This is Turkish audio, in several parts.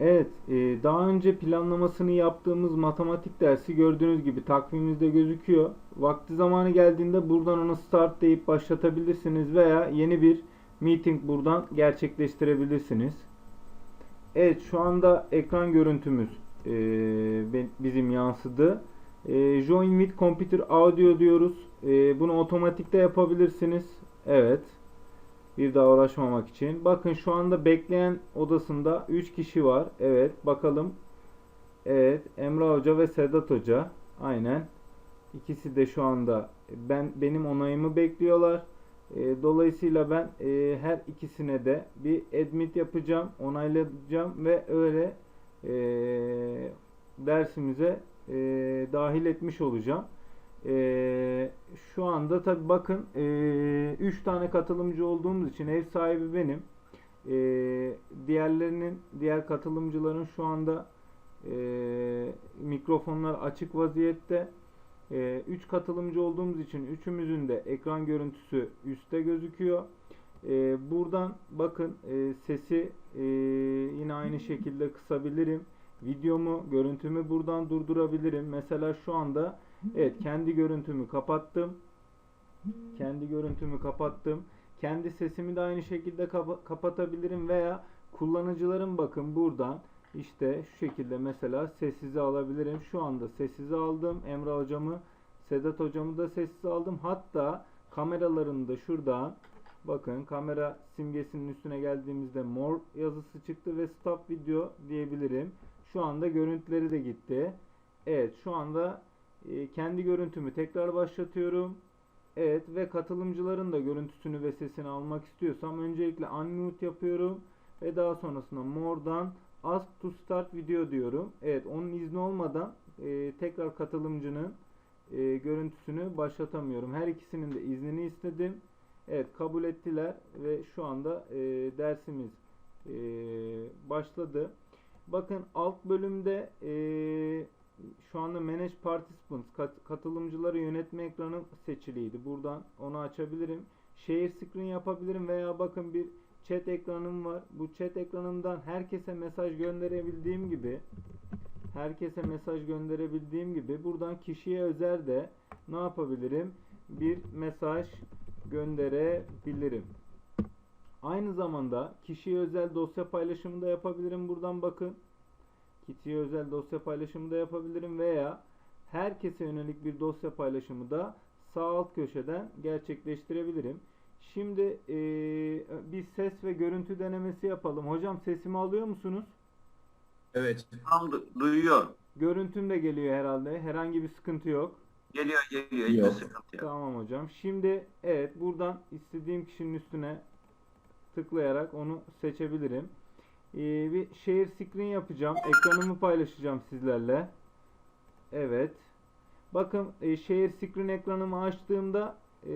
Evet, e, daha önce planlamasını yaptığımız matematik dersi gördüğünüz gibi takvimimizde gözüküyor. Vakti zamanı geldiğinde buradan onu start deyip başlatabilirsiniz veya yeni bir meeting buradan gerçekleştirebilirsiniz. Evet, şu anda ekran görüntümüz e, bizim yansıdı. E, Join with Computer Audio diyoruz. E, bunu otomatikte yapabilirsiniz. Evet. Bir daha uğraşmamak için. Bakın şu anda bekleyen odasında 3 kişi var. Evet bakalım. Evet Emrah Hoca ve Sedat Hoca. Aynen. İkisi de şu anda ben benim onayımı bekliyorlar. E, dolayısıyla ben e, her ikisine de bir admit yapacağım, onaylayacağım ve öyle e, dersimize e, dahil etmiş olacağım. Ee, şu anda tabi bakın 3 tane katılımcı olduğumuz için ev sahibi benim. Ee, diğerlerinin diğer katılımcıların şu anda e, mikrofonlar açık vaziyette. 3 katılımcı olduğumuz için üçümüzün de ekran görüntüsü üstte gözüküyor. Ee, buradan bakın e, sesi e, yine aynı şekilde kısabilirim. Videomu, görüntümü buradan durdurabilirim. Mesela şu anda Evet, kendi görüntümü kapattım. Kendi görüntümü kapattım. Kendi sesimi de aynı şekilde kapa- kapatabilirim veya kullanıcıların bakın buradan işte şu şekilde mesela sessize alabilirim. Şu anda sessize aldım. Emre hocamı, Sedat hocamı da sessize aldım. Hatta kameralarını da şuradan bakın kamera simgesinin üstüne geldiğimizde more yazısı çıktı ve stop video diyebilirim. Şu anda görüntüleri de gitti. Evet şu anda e, kendi görüntümü tekrar başlatıyorum. Evet ve katılımcıların da görüntüsünü ve sesini almak istiyorsam öncelikle unmute yapıyorum ve daha sonrasında more'dan ask to start video diyorum. Evet onun izni olmadan e, tekrar katılımcının e, görüntüsünü başlatamıyorum. Her ikisinin de iznini istedim. Evet kabul ettiler ve şu anda e, dersimiz e, başladı. Bakın alt bölümde e, şu anda Manage Participants kat- katılımcıları yönetme ekranı seçiliydi. Buradan onu açabilirim. Share screen yapabilirim veya bakın bir chat ekranım var. Bu chat ekranından herkese mesaj gönderebildiğim gibi herkese mesaj gönderebildiğim gibi buradan kişiye özel de ne yapabilirim? Bir mesaj gönderebilirim. Aynı zamanda kişiye özel dosya paylaşımı da yapabilirim. Buradan bakın. Kişiye özel dosya paylaşımı da yapabilirim veya herkese yönelik bir dosya paylaşımı da sağ alt köşeden gerçekleştirebilirim. Şimdi eee, bir ses ve görüntü denemesi yapalım. Hocam sesimi alıyor musunuz? Evet. Tam du- duyuyor. Görüntüm de geliyor herhalde. Herhangi bir sıkıntı yok. Geliyor geliyor. Yok. Hiçbir sıkıntı yok. Tamam hocam. Şimdi evet buradan istediğim kişinin üstüne tıklayarak onu seçebilirim. Ee, bir share screen yapacağım. Ekranımı paylaşacağım sizlerle. Evet. Bakın e, share screen ekranımı açtığımda e,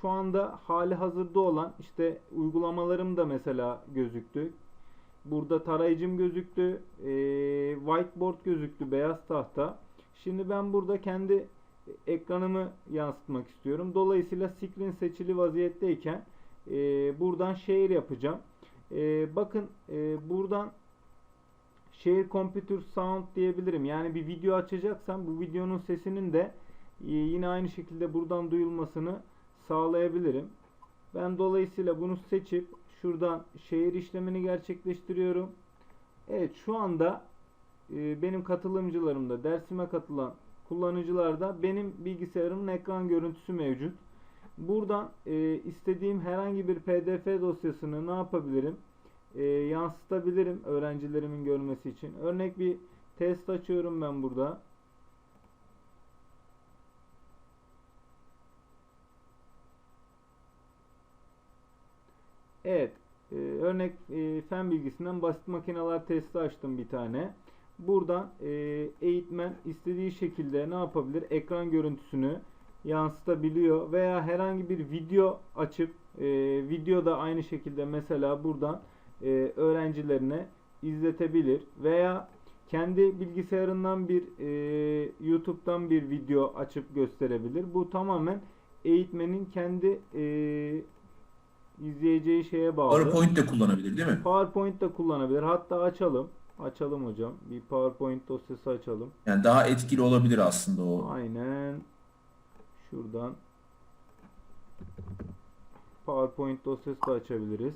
şu anda hali hazırda olan işte uygulamalarım da mesela gözüktü. Burada tarayıcım gözüktü. e, whiteboard gözüktü. Beyaz tahta. Şimdi ben burada kendi ekranımı yansıtmak istiyorum. Dolayısıyla screen seçili vaziyetteyken e, buradan share yapacağım. E, bakın e, buradan share computer sound diyebilirim. Yani bir video açacaksam bu videonun sesinin de e, yine aynı şekilde buradan duyulmasını sağlayabilirim. Ben dolayısıyla bunu seçip şuradan share işlemini gerçekleştiriyorum. Evet şu anda e, benim katılımcılarımda dersime katılan kullanıcılarda benim bilgisayarımın ekran görüntüsü mevcut. Buradan e, istediğim herhangi bir PDF dosyasını ne yapabilirim? E, yansıtabilirim öğrencilerimin görmesi için. Örnek bir test açıyorum ben burada. Evet. e, örnek e, fen bilgisinden basit makineler testi açtım bir tane. Buradan e, eğitmen istediği şekilde ne yapabilir? Ekran görüntüsünü yansıtabiliyor veya herhangi bir video açıp e, video da aynı şekilde mesela buradan e, öğrencilerine izletebilir veya kendi bilgisayarından bir e, YouTube'dan bir video açıp gösterebilir. Bu tamamen eğitmenin kendi e, izleyeceği şeye bağlı. PowerPoint de kullanabilir değil mi? PowerPoint de kullanabilir. Hatta açalım. Açalım hocam. Bir PowerPoint dosyası açalım. Yani daha etkili olabilir aslında o. Aynen. Şuradan PowerPoint dosyası da açabiliriz.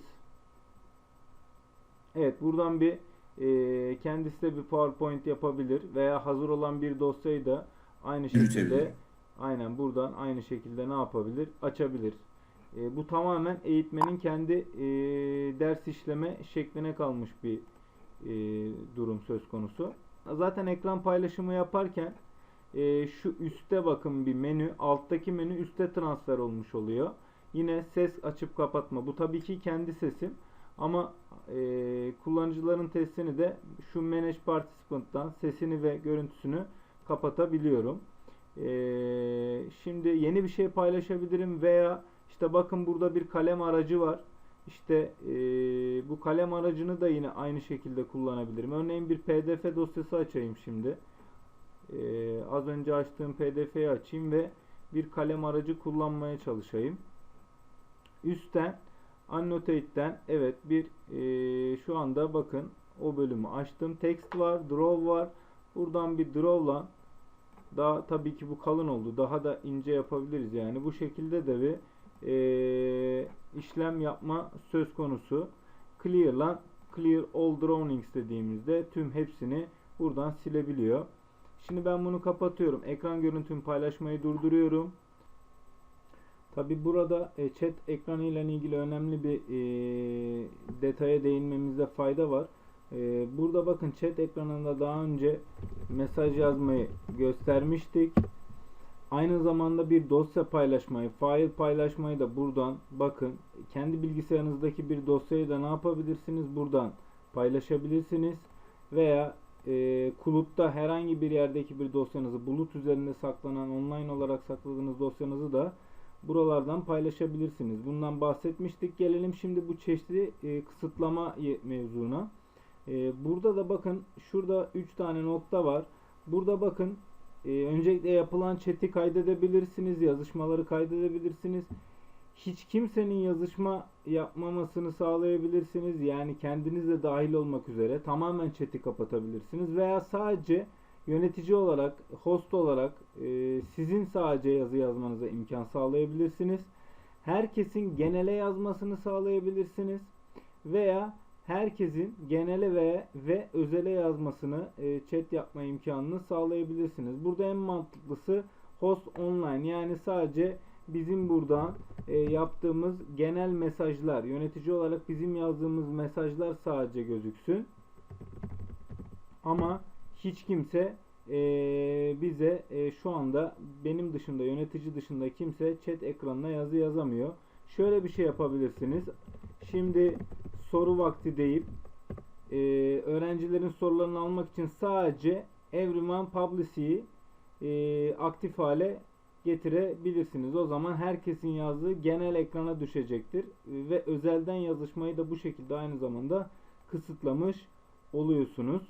Evet, buradan bir e, kendisi de bir PowerPoint yapabilir veya hazır olan bir dosyayı da aynı şekilde aynen buradan aynı şekilde ne yapabilir? Açabilir. E, bu tamamen eğitmenin kendi e, ders işleme şekline kalmış bir e, durum söz konusu. Zaten ekran paylaşımı yaparken e, şu üstte bakın bir menü, alttaki menü üste transfer olmuş oluyor. Yine ses açıp kapatma. Bu tabii ki kendi sesim. Ama e, kullanıcıların testini de şu Manage Participant'tan sesini ve görüntüsünü kapatabiliyorum. E, şimdi yeni bir şey paylaşabilirim veya işte bakın burada bir kalem aracı var. İşte e, bu kalem aracını da yine aynı şekilde kullanabilirim. Örneğin bir PDF dosyası açayım şimdi. Ee, az önce açtığım PDF'yi açayım ve bir kalem aracı kullanmaya çalışayım. Üstten Annotate'den evet bir e, şu anda bakın o bölümü açtım. Text var, draw var. Buradan bir draw'la daha tabii ki bu kalın oldu. Daha da ince yapabiliriz yani. Bu şekilde de bir e, işlem yapma söz konusu. Clear'la clear all drawings dediğimizde tüm hepsini buradan silebiliyor. Şimdi ben bunu kapatıyorum. Ekran görüntümü paylaşmayı durduruyorum. Tabi burada e, chat ekranı ile ilgili önemli bir e, detaya değinmemizde fayda var. E, burada bakın chat ekranında daha önce mesaj yazmayı göstermiştik. Aynı zamanda bir dosya paylaşmayı, file paylaşmayı da buradan bakın kendi bilgisayarınızdaki bir dosyayı da ne yapabilirsiniz? Buradan paylaşabilirsiniz veya e, kulutta herhangi bir yerdeki bir dosyanızı bulut üzerinde saklanan online olarak sakladığınız dosyanızı da buralardan paylaşabilirsiniz. Bundan bahsetmiştik. Gelelim şimdi bu çeşitli e, kısıtlama mevzuna. E, burada da bakın şurada 3 tane nokta var. Burada bakın e, öncelikle yapılan chat'i kaydedebilirsiniz. Yazışmaları kaydedebilirsiniz. Hiç kimsenin yazışma yapmamasını sağlayabilirsiniz. Yani kendiniz de dahil olmak üzere tamamen chat'i kapatabilirsiniz. Veya sadece yönetici olarak, host olarak e, sizin sadece yazı yazmanıza imkan sağlayabilirsiniz. Herkesin genele yazmasını sağlayabilirsiniz. Veya herkesin genele ve ve özele yazmasını e, chat yapma imkanını sağlayabilirsiniz. Burada en mantıklısı host online yani sadece bizim buradan e, yaptığımız genel mesajlar yönetici olarak bizim yazdığımız mesajlar sadece gözüksün. Ama hiç kimse e, bize e, şu anda benim dışında yönetici dışında kimse chat ekranına yazı yazamıyor. Şöyle bir şey yapabilirsiniz. Şimdi soru vakti deyip e, öğrencilerin sorularını almak için sadece Everyone Publicly'yi e, aktif hale getirebilirsiniz. O zaman herkesin yazdığı genel ekrana düşecektir. Ve özelden yazışmayı da bu şekilde aynı zamanda kısıtlamış oluyorsunuz.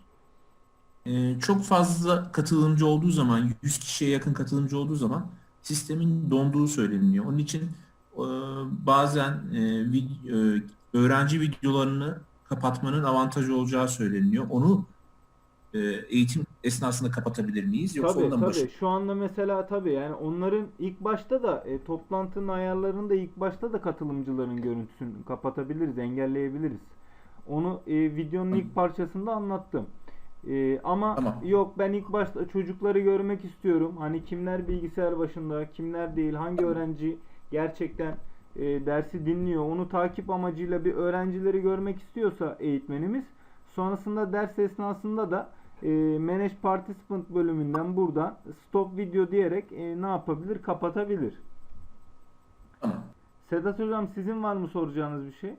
Ee, çok fazla katılımcı olduğu zaman, 100 kişiye yakın katılımcı olduğu zaman sistemin donduğu söyleniyor. Onun için e, bazen e, e, öğrenci videolarını kapatmanın avantajı olacağı söyleniyor. Onu e, eğitim esnasında kapatabilir miyiz? Yoksa Tabii ondan tabii. başı- Şu anda mesela tabii yani onların ilk başta da e, toplantının ayarlarında ilk başta da katılımcıların görüntüsünü kapatabiliriz, engelleyebiliriz. Onu e, videonun ilk parçasında anlattım. E, ama Tamam. yok ben ilk başta çocukları görmek istiyorum. Hani kimler bilgisayar başında, kimler değil, hangi öğrenci gerçekten e, dersi dinliyor. Onu takip amacıyla bir öğrencileri görmek istiyorsa eğitmenimiz sonrasında ders esnasında da e, Manage Participant bölümünden buradan stop video diyerek e, ne yapabilir? Kapatabilir. Tamam. Sedat hocam sizin var mı soracağınız bir şey?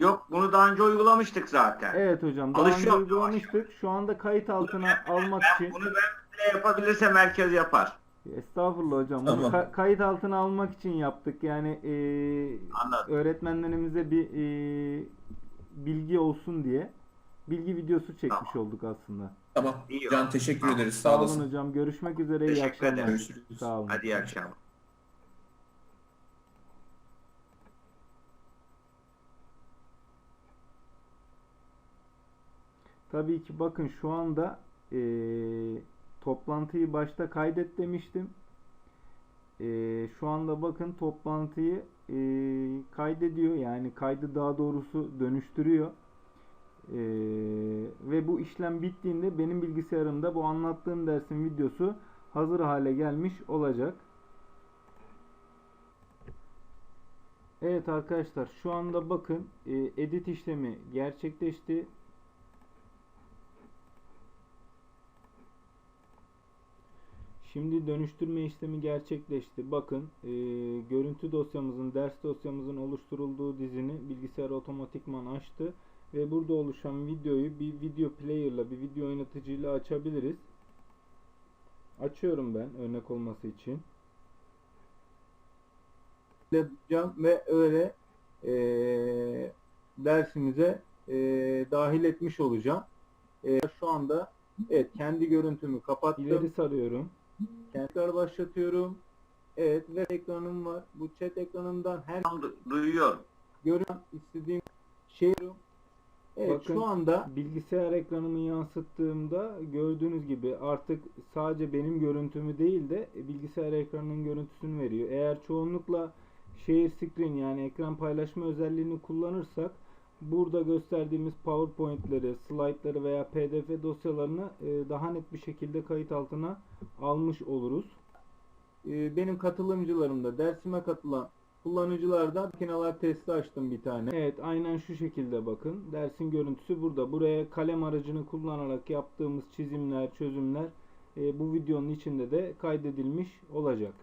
Yok bunu daha önce uygulamıştık zaten. Evet hocam. Daha önce Alışıyorum uygulamıştık. Şu anda kayıt altına almak Ben için bunu ben bile yapabilirsem herkes yapar. Estağfurullah hocam. Bunu Tamam. ka- kayıt altına almak için yaptık. Yani e, Anladım. öğretmenlerimize bir e, bilgi olsun diye bilgi videosu çekmiş olduk aslında. Tamam. İyi Can teşekkür Tamam. ederiz. Sağ Sağ olun olasın. hocam. Görüşmek üzere. İyi Teşekkür akşamlar. ederim. Görüşürüz. Sağ olun. Hadi iyi akşamlar. Tabii ki bakın şu anda eee, toplantıyı başta kaydet demiştim. Eee, şu anda bakın toplantıyı eee, kaydediyor. Yani kaydı daha doğrusu dönüştürüyor. Eee, ve bu işlem bittiğinde benim bilgisayarımda bu anlattığım dersin videosu hazır hale gelmiş olacak. Evet arkadaşlar şu anda bakın e, edit işlemi gerçekleşti. Şimdi dönüştürme işlemi gerçekleşti. Bakın e, görüntü dosyamızın, ders dosyamızın oluşturulduğu dizini bilgisayar otomatikman açtı. Ve burada oluşan videoyu bir video player'la, bir video oynatıcıyla açabiliriz. Açıyorum ben örnek olması için. Yapacağım ve öyle eee, dersimize eee, dahil etmiş olacağım. Eee, şu anda evet kendi görüntümü kapattım. İleri sarıyorum. Tekrar başlatıyorum. Evet ve ekranım var. Bu chat ekranından her duyuyorum. gören istediğim şey Evet Bakın. şu anda bilgisayar ekranımı yansıttığımda gördüğünüz gibi artık sadece benim görüntümü değil de bilgisayar ekranının görüntüsünü veriyor. Eğer çoğunlukla share screen yani ekran paylaşma özelliğini kullanırsak burada gösterdiğimiz PowerPoint'leri, slaytları veya PDF dosyalarını e, daha net bir şekilde kayıt altına almış oluruz. E, Benim katılımcılarımda dersime katılan kullanıcılarda makineler testi açtım bir tane. Evet aynen şu şekilde bakın. Dersin görüntüsü burada. Buraya kalem aracını kullanarak yaptığımız çizimler, çözümler e, bu videonun içinde de kaydedilmiş olacak.